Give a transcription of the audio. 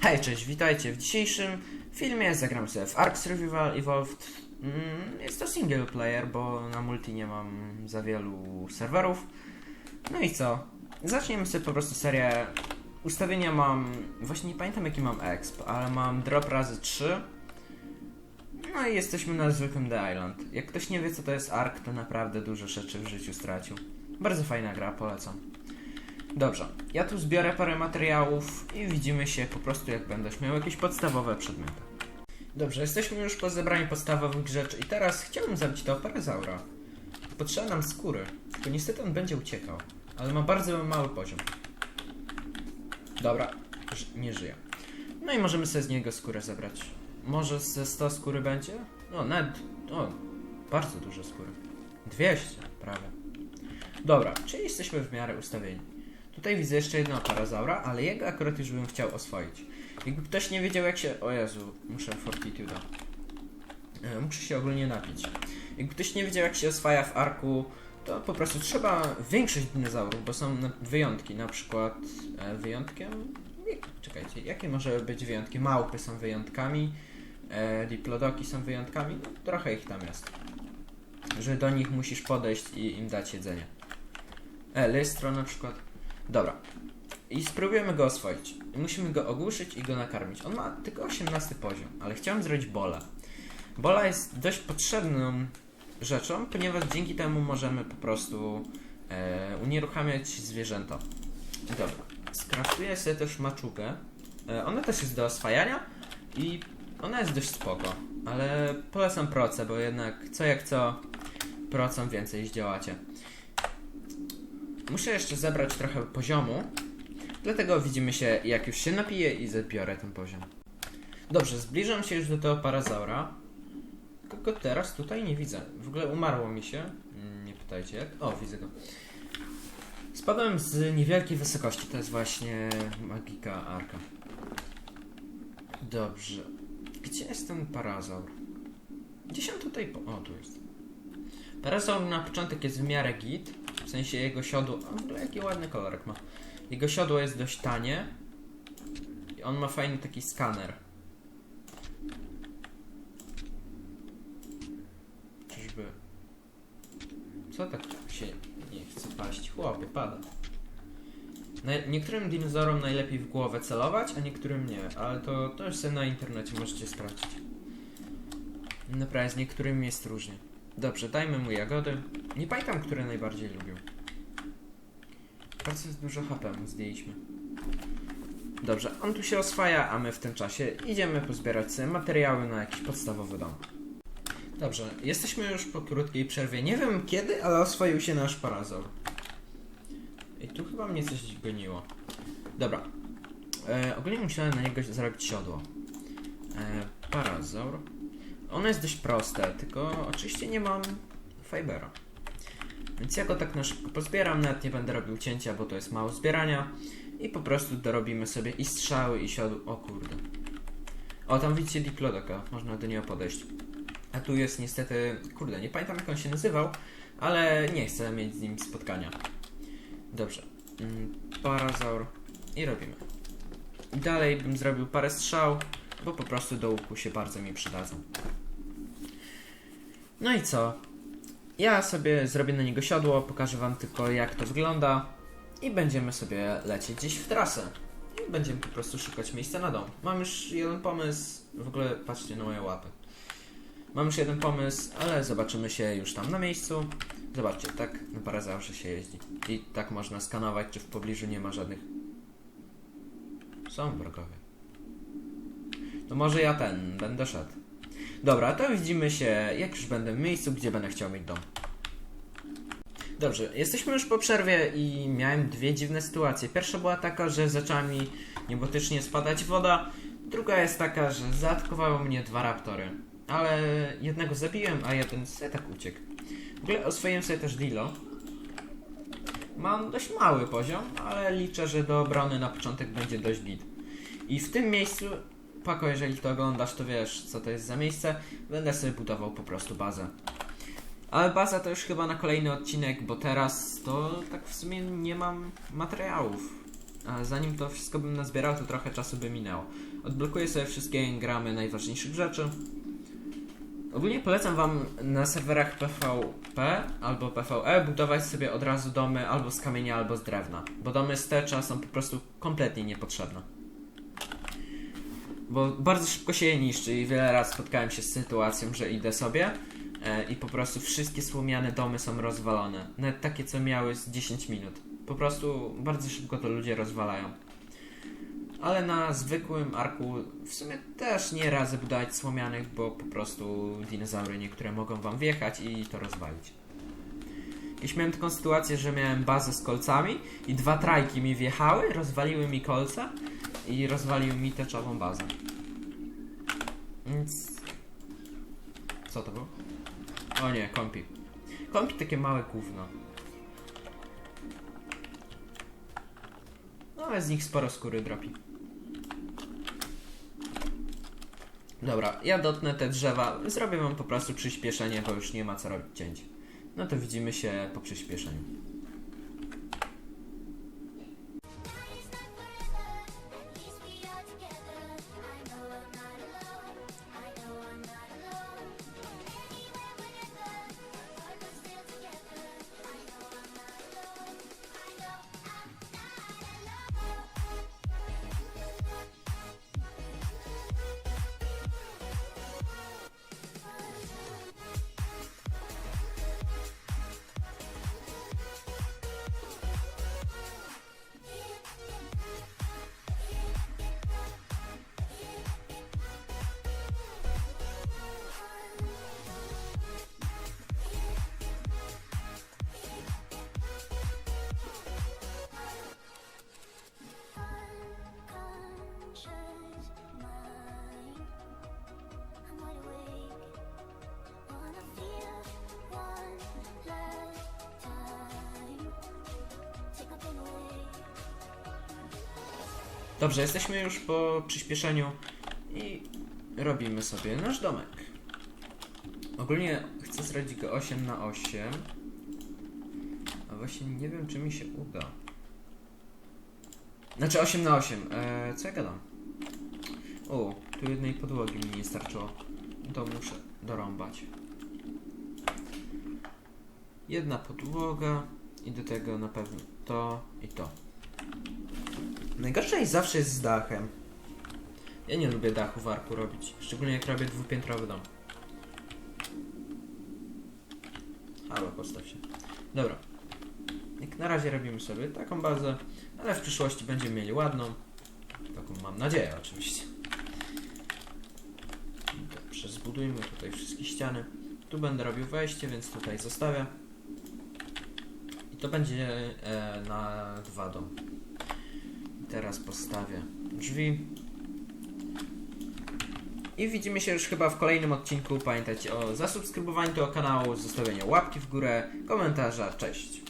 Hej, cześć, witajcie. W dzisiejszym filmie zagram sobie w Ark Survival Evolved. Mm, Jest to single player, bo na multi nie mam za wielu serwerów. No i co? Zaczniemy sobie po prostu serię. Ustawienia mam. Właśnie nie pamiętam jaki mam exp, ale mam drop razy 3. No i jesteśmy na zwykłym The Island. Jak ktoś nie wie co to jest Ark, to naprawdę dużo rzeczy w życiu stracił. Bardzo fajna gra, polecam. Dobrze, ja tu zbiorę parę materiałów i widzimy się po prostu jak będziesz miał jakieś podstawowe przedmioty. Dobrze, jesteśmy już po zebraniu podstawowych rzeczy i teraz chciałbym zabić tego parazaura. Potrzeba nam skóry, tylko niestety on będzie uciekał, ale ma bardzo mały poziom. Dobra, nie żyje. No i możemy sobie z niego skórę zebrać. Może ze 100 skóry będzie? No, nawet, o, bardzo dużo skóry. 200, prawie. Dobra, czyli jesteśmy w miarę ustawieni. Tutaj widzę jeszcze jednego parazaura, ale jego akurat już bym chciał oswoić. Jakby ktoś nie wiedział jak się... O Jezu, muszę fortitude. E, Muszę się ogólnie napić. Jakby ktoś nie wiedział jak się oswaja w arku, to po prostu trzeba większość dinozaurów, bo są wyjątki, na przykład e, wyjątkiem... Czekajcie, jakie może być wyjątki? Małpy są wyjątkami, e, diplodoki są wyjątkami, no, trochę ich tam jest. Że do nich musisz podejść i im dać jedzenie. E, lystro na przykład. Dobra. I spróbujemy go oswoić. Musimy go ogłuszyć i go nakarmić. On ma tylko 18 poziom, ale chciałem zrobić bola. Bola jest dość potrzebną rzeczą, ponieważ dzięki temu możemy po prostu e, unieruchamiać zwierzęta. Dobra. Skraftuję sobie też maczugę. E, ona też jest do oswajania i ona jest dość spoko, ale polecam proce, bo jednak co jak co procą więcej zdziałacie. Muszę jeszcze zebrać trochę poziomu, dlatego widzimy się jak już się napiję i zabiorę ten poziom. Dobrze, zbliżam się już do tego parazaura. Tylko teraz tutaj nie widzę. W ogóle umarło mi się. Nie pytajcie jak. O, widzę go. Spadłem z niewielkiej wysokości. To jest właśnie magika arka. Dobrze. Gdzie jest ten parazaur? Gdzieś on tutaj... Po... O, tu jest. Parazaur na początek jest w miarę git. W sensie jego siodło. O, jaki ładny kolorek ma. Jego siodło jest dość tanie. I on ma fajny taki skaner. Czyżby. Co tak się nie chce paść? Chłopie, pada. Na, niektórym dinozaurom najlepiej w głowę celować, a niektórym nie, ale to, to już sobie na internecie możecie sprawdzić. Naprawdę, z niektórymi jest różnie. Dobrze, dajmy mu jagody. Nie pamiętam, które najbardziej lubił. Bardzo dużo HP mu zdjęliśmy. Dobrze, on tu się oswaja, a my w tym czasie idziemy pozbierać sobie materiały na jakiś podstawowy dom. Dobrze, jesteśmy już po krótkiej przerwie. Nie wiem kiedy, ale oswoił się nasz parazaur. I tu chyba mnie coś goniło. Dobra. E, ogólnie musiałem na niego zrobić siodło. E, parazaur. Ono jest dość proste, tylko oczywiście nie mam fibera. Więc ja go tak na szybko pozbieram, nawet nie będę robił cięcia, bo to jest mało zbierania. I po prostu dorobimy sobie i strzały, i siodło. O kurde. O, tam widzicie Diplodoka, można do niego podejść. A tu jest niestety, kurde, nie pamiętam jak on się nazywał, ale nie chcę mieć z nim spotkania. Dobrze. Mm, Parazaur i robimy. Dalej bym zrobił parę strzał, bo po prostu do łuku się bardzo mi przydadzą. No i co? Ja sobie zrobię na niego siodło, pokażę wam tylko jak to wygląda i będziemy sobie lecieć gdzieś w trasę. I będziemy po prostu szukać miejsca na dom. Mam już jeden pomysł, w ogóle patrzcie na moje łapy. Mam już jeden pomysł, ale zobaczymy się już tam na miejscu. Zobaczcie, tak na parazaurze się jeździ. I tak można skanować, czy w pobliżu nie ma żadnych... Są wrogowie. To może ja ten, będę szedł. Dobra, to widzimy się, jak już będę w miejscu, gdzie będę chciał mieć dom. Dobrze, jesteśmy już po przerwie i miałem dwie dziwne sytuacje. Pierwsza była taka, że zaczęła mi niebotycznie spadać woda. Druga jest taka, że zaatakowały mnie dwa raptory. Ale jednego zabiłem, a jeden sobie tak uciekł. W ogóle oswoiłem sobie też Dilo. Mam dość mały poziom, ale liczę, że do obrony na początek będzie dość git. I w tym miejscu, Pako, jeżeli to oglądasz, to wiesz, co to jest za miejsce. Będę sobie budował po prostu bazę. Ale baza to już chyba na kolejny odcinek, bo teraz to tak w sumie nie mam materiałów. A zanim to wszystko bym nazbierał, to trochę czasu by minęło. Odblokuję sobie wszystkie engramy najważniejszych rzeczy. Ogólnie polecam Wam na serwerach PvP albo PvE budować sobie od razu domy albo z kamienia, albo z drewna. Bo domy z tecza są po prostu kompletnie niepotrzebne. Bo bardzo szybko się je niszczy i wiele razy spotkałem się z sytuacją, że idę sobie i po prostu wszystkie słomiane domy są rozwalone. Nawet takie, co miały z 10 minut. Po prostu bardzo szybko to ludzie rozwalają. Ale na zwykłym arku w sumie też nie radzę budować słomianych, bo po prostu dinozaury niektóre mogą wam wjechać i to rozwalić. Kiedyś miałem taką sytuację, że miałem bazę z kolcami i dwa trajki mi wjechały, rozwaliły mi kolce i rozwaliły mi teczową bazę. Więc... Co to było? O nie, kompi. Kompi takie małe gówno. No ale z nich sporo skóry dropi. Dobra, ja dotnę te drzewa, zrobię wam po prostu przyspieszenie, bo już nie ma co robić cięć. No to widzimy się po przyspieszeniu. Dobrze, jesteśmy już po przyspieszeniu i robimy sobie nasz domek. Ogólnie chcę zrobić go 8 na 8 a właśnie nie wiem, czy mi się uda. Znaczy 8 na 8 eee, co ja gadam? O, tu jednej podłogi mi nie starczyło. To muszę dorąbać. Jedna podłoga i do tego na pewno to i to. Najgorsze jest zawsze jest z dachem. Ja nie lubię dachu w arku robić. Szczególnie jak robię dwupiętrowy dom. Halo, postaw się. Dobra. Jak na razie robimy sobie taką bazę, ale w przyszłości będziemy mieli ładną. Taką mam nadzieję oczywiście. Dobrze, zbudujmy tutaj wszystkie ściany. Tu będę robił wejście, więc tutaj zostawię. I to będzie e, na dwa domy. Teraz postawię drzwi. I widzimy się już chyba w kolejnym odcinku. Pamiętajcie o zasubskrybowaniu tego kanału, zostawieniu łapki w górę, komentarza. Cześć!